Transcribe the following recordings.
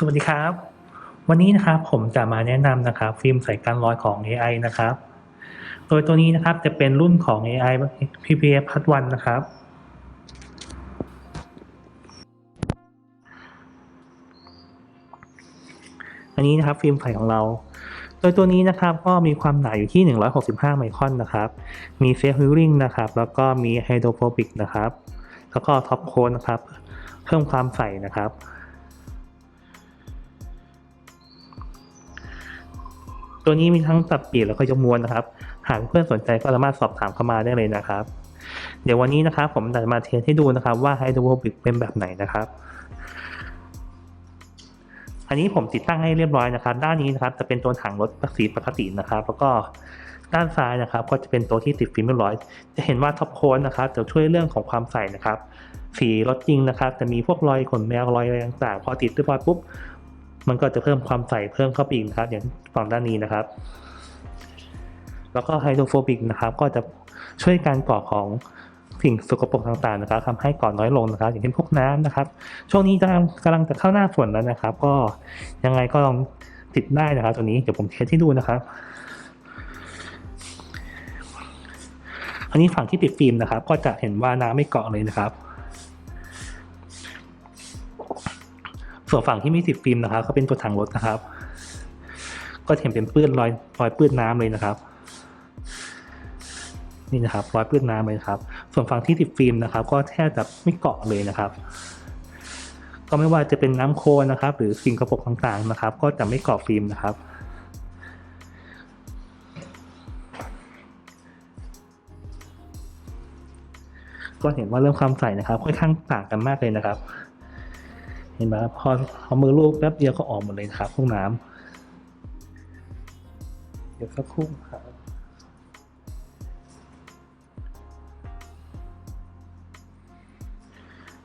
สวัสดีครับ วันนี้นะครับผมจะมาแนะนำนะครับ ฟิล์มใส่กันรอยของ AI นะครับ โดยตัวนี้นะครับจะเป็นรุ่นของ AI PPF พัดวันนะครับ อันนี้นะครับฟิล์มใสของเรา โดยตัวนี้นะครับก็มีความหนาอยู่ที่ 165 ไมครอนนะครับ มีเซฟฮิลลิ่งนะครับ แล้วก็มีไฮโดรโฟบิกนะครับ แล้วก็ท็อปโคนนะครับ เพิ่มความใสนะครับ ตัวนี้มีทั้งตัดปีกแล้วก็ยกมวลนะครับ หากเพื่อนสนใจก็สามารถสอบถามเข้ามาได้เลยนะครับ เดี๋ยววันนี้นะครับผมจะมาเทสให้ดูนะครับว่าไฮโดรโฟบิกเป็นแบบไหนนะครับ อันนี้ผมติดตั้งให้เรียบร้อยนะครับ ด้านนี้นะครับจะเป็นตัวถังรถสีปกตินะครับ แล้วก็ด้านซ้ายนะครับ ก็จะเป็นตัวที่ติดฟิล์มเรียบร้อย จะเห็นว่าท็อปโค้นนะครับจะช่วยเรื่องของความใสนะครับ สีรถจริงนะครับ จะมีพวกรอยขนแมวรอยอะไรต่างๆ พอติดเรียบร้อยปุ๊บ มันก็จะเพิ่มความใสเพิ่มเข้าไปอีกนะครับ อย่างฝั่งด้านนี้นะครับ แล้วก็ไฮโดรโฟบิกนะครับ ก็จะช่วยการก่อของสิ่งสกปรกต่างๆนะครับทำให้ก่อน้อยลงนะครับ อย่างเช่นพวกน้ำนะครับ ช่วงนี้กำลังกำลังจะเข้าหน้าฝนแล้วนะครับ ก็ยังไงก็ลองติดได้นะครับ ตัวนี้เดี๋ยวผมเทสให้ดูนะครับอันนี้ฝั่งที่ติดฟิล์มนะครับ ก็จะเห็นว่าน้ำไม่เกาะเลยนะครับ ส่วนฝั่งที่ไม่ติดฟิล์มนะครับก็เป็นตัวถังรถนะครับ ก็เห็นเป็นเปื้อนรอยรอยเปื้อนน้ำเลยนะครับ นี่นะครับรอยเปื้อนน้ำเลยครับ ส่วนฝั่งที่ติดฟิล์มนะครับ ก็แทบจะไม่เกาะเลยนะครับ ก็ไม่ว่าจะเป็นน้ำโคลนนะครับ หรือสิ่งกระปกต่างๆนะครับ ก็จะไม่เกาะฟิล์มนะครับก็เห็นว่าเริ่มความใสนะครับ ค่อนข้างต่างกันมากเลยนะครับ เห็นไหมครับพอเอามือลูบแป๊บเดียวก็ออกหมดเลยครับพวกน้ำเดี๋ยวสักครู่ครับ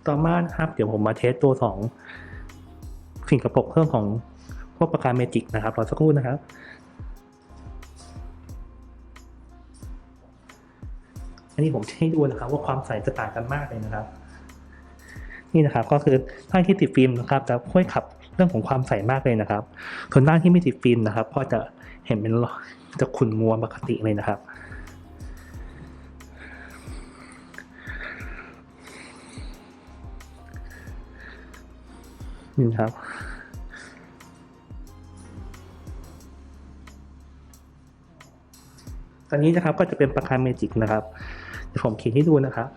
ต่อมาครับ เดี๋ยวผมมาเทสตัวของสิ่งกระปกเพิ่มของพวกประการเมจิกนะครับรอสักครู่นะครับอันนี้ผมให้ดูนะครับว่าความใสจะต่างกันมากเลยนะครับ นี่นะครับก็คือด้านที่ติดฟิล์มนะครับจะช่วยขับเรื่องของความใสมากเลยนะครับส่วนด้านที่ไม่ติดฟิล์มนะครับก็จะเห็นเป็นจะขุ่นมัวปกติเลยนะครับนี่ครับตอนนี้นะครับก็จะเป็นประคาเมจิกนะครับเดี๋ยวผมเขียนให้ดูนะครับ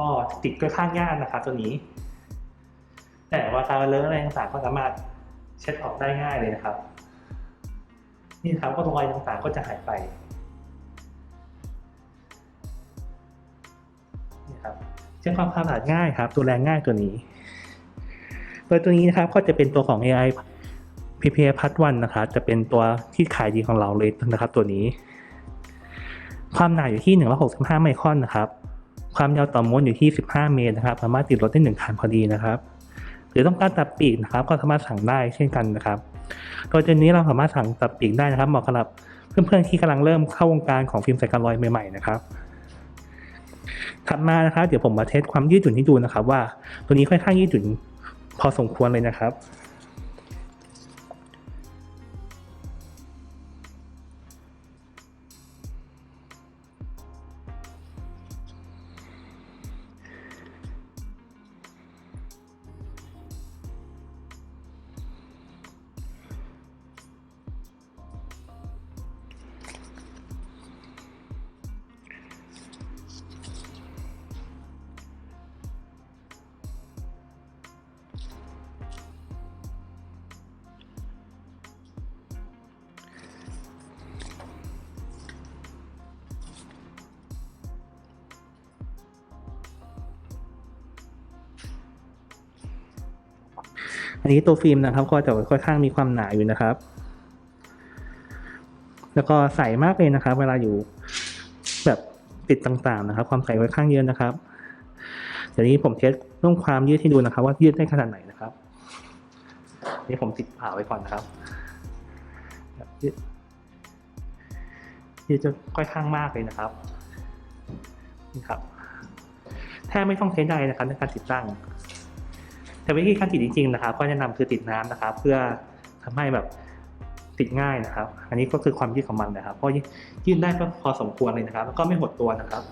ก็ติดก็ข้างยากนะครับตัวนี้ แต่ว่าการเลอะอะไรต่างๆก็สามารถเช็ดออกได้ง่ายเลยนะครับ นี่ครับก็รอยต่างๆก็จะหายไปนี่ครับเช็คความสะอาดง่ายครับ ตัวแรงง่ายตัวนี้ โดยตัวนี้นะครับก็จะเป็นตัวของ AI PPA พัดวันนะครับจะเป็นตัวที่ขายดีของเราเลยนะครับ ตัวนี้ ความหนาอยู่ที่ 165 ไมครอนนะครับ ความยาวต่อม้วนอยู่ที่ 15 เมตรนะครับ สามารถติดรถได้1คันพอดีนะครับ หรือต้องการตัดปีกนะครับ ก็สามารถสั่งได้เช่นกันนะครับ โดยตัวนี้เราสามารถสั่งตัดปีกได้นะครับเหมาะสำหรับเพื่อนๆที่กำลังเริ่มเข้าวงการของฟิล์มใส่กันรอยใหม่ๆนะครับถัดมานะครับ เดี๋ยวผมมาเทสความยืดหยุ่นให้ดูนะครับ ว่าตัวนี้ค่อนข้างยืดหยุ่นพอสมควรเลยนะครับ อันนี้ตัวฟิล์มนะครับก็จะค่อนข้างมีความหนาอยู่นะครับ แล้วก็ใสมากเลยนะครับ เวลาอยู่แบบติดต่างๆนะครับ ความใสค่อนข้างเยอะนะครับ เดี๋ยวนี้ผมเทสเรื่องความยืดให้ดูนะครับ ว่ายืดได้ขนาดไหนนะครับนี่ผมติดผ่าไว้ก่อนนะครับยืดยืดจะค่อนข้างมากเลยนะครับนี่ครับแทบไม่ต้องใช้ใดนะครับในการติดตั้ง แต่วิธีการติดจริงๆนะครับ ก็แนะนำคือติดน้ำนะครับ เพื่อทำให้แบบติดง่ายนะครับ อันนี้ก็คือความยืดของมันนะครับเพราะยืดได้ก็พอสมควรเลยนะครับ แล้วก็ไม่หดตัวนะครับ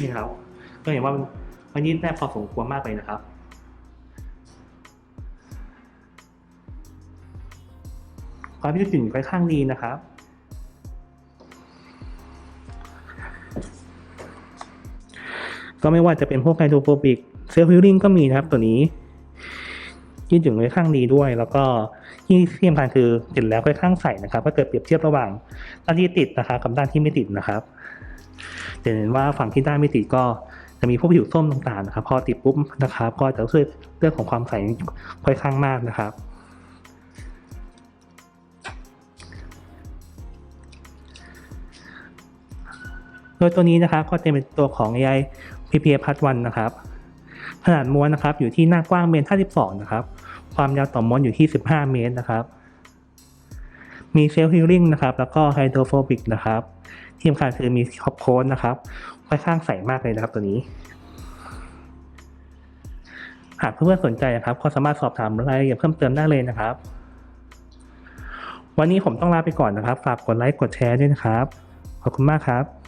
นี่ครับก็เห็นว่ามันมันยืดได้พอสมควรมากเลยนะครับความยืดหยุ่นค่อนข้างดีนะครับ ก็ไม่ว่าจะเป็นพวกไฮโดรโฟบิกเซลฟ์ฮิลลิ่งก็มีนะครับตัวนี้ยืดหยุ่นค่อนข้างดีด้วย แล้วก็ที่ที่สำคัญคือติดแล้วค่อนข้างใสนะครับถ้าเกิดเปรียบเทียบระหว่างด้านที่ติดนะครับกับด้านที่ไม่ติดนะครับจะเห็นว่าฝั่งที่ด้านไม่ติดก็จะมีพวกผิวส้มต่างๆนะครับ พอติดปุ๊บนะครับ ก็จะช่วยเรื่องของความใสค่อนข้างมากนะครับโดยตัวนี้นะครับก็จะเป็นตัวของ AI PPA Part 1นะครับ ขนาดม้วนนะครับอยู่ที่หน้ากว้างเมตร52นะครับ ความยาวต่อม้วนอยู่ที่ 15 เมตรนะครับ มีเซลล์ฮิลลิ่งนะครับ แล้วก็ไฮโดรโฟบิกนะครับ ที่สำคัญคือมีคอปโค้ดนะครับค่อนข้างใสมากเลยนะครับตัวนี้ หากเพื่อนๆสนใจนะครับก็สามารถสอบถามรายละเอียดเพิ่มเติมได้เลยนะครับ วันนี้ผมต้องลาไปก่อนนะครับ ฝากกดไลค์กดแชร์ด้วยนะครับ ขอบคุณมากครับ